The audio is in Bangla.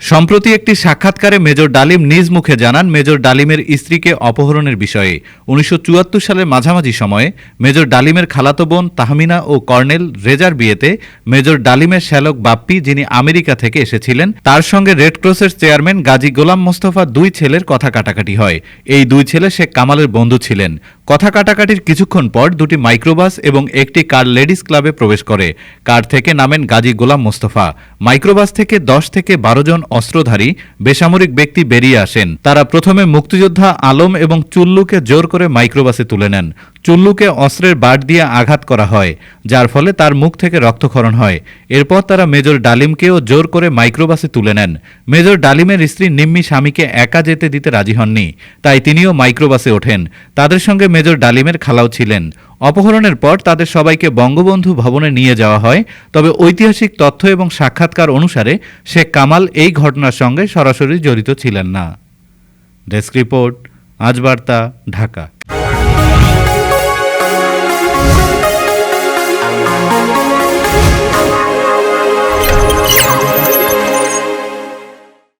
সম্প্রতি একটি সাক্ষাৎকারে মেজর ডালিম নিজ মুখে জানান, মেজর ডালিমের স্ত্রীকে অপহরণের বিষয়ে। উনিশশো চুয়াত্তর সালের মাঝামাঝি সময়ে মেজর ডালিমের খালাতো বোন তাহমিনা ও কর্নেল রেজার বিয়েতে মেজর ডালিমের শ্যালক বাপ্পি, যিনি আমেরিকা থেকে এসেছিলেন, তার সঙ্গে রেড ক্রসের চেয়ারম্যান গাজী গোলাম মোস্তফা দুই ছেলের কথা কাটাকাটি হয়। এই দুই ছেলে শেখ কামালের বন্ধু ছিলেন। কথা কাটাকাটির কিছুক্ষণ পর দুটি মাইক্রোবাস এবং একটি কার লেডিস ক্লাবে প্রবেশ করে। কার থেকে নামেন গাজী গোলাম মোস্তফা। মাইক্রোবাস থেকে দশ থেকে বারো জন অস্ত্রধারী, বেসামরিক ব্যক্তি বেরিয়ে আসেন। তারা প্রথমে মুক্তিযোদ্ধা আলম এবং চুল্লুকে জোর করে মাইক্রোবাসে তুলে নেন। চুল্লুকে অস্ত্রের বাট দিয়ে আঘাত করা হয়, যার ফলে তার মুখ থেকে রক্তক্ষরণ হয়। এরপর তারা মেজর ডালিমকেও জোর করে মাইক্রোবাসে তুলে নেন। মেজর ডালিমের স্ত্রী নিম্মি স্বামীকে একা যেতে দিতে রাজি হননি, তাই তিনিও মাইক্রোবাসে ওঠেন। তাদের সঙ্গে মেজর ডালিমের খালাও ছিলেন। অপহরণের পর তাদের সবাইকে বঙ্গবন্ধু ভবনে নিয়ে যাওয়া হয়, তবে ঐতিহাসিক তথ্য এবং সাক্ষাৎকার অনুসারে শেখ কামাল এই ঘটনার সঙ্গে সরাসরি জড়িত ছিলেন না। ডেস্ক রিপোর্ট আজ বার্তা ঢাকা।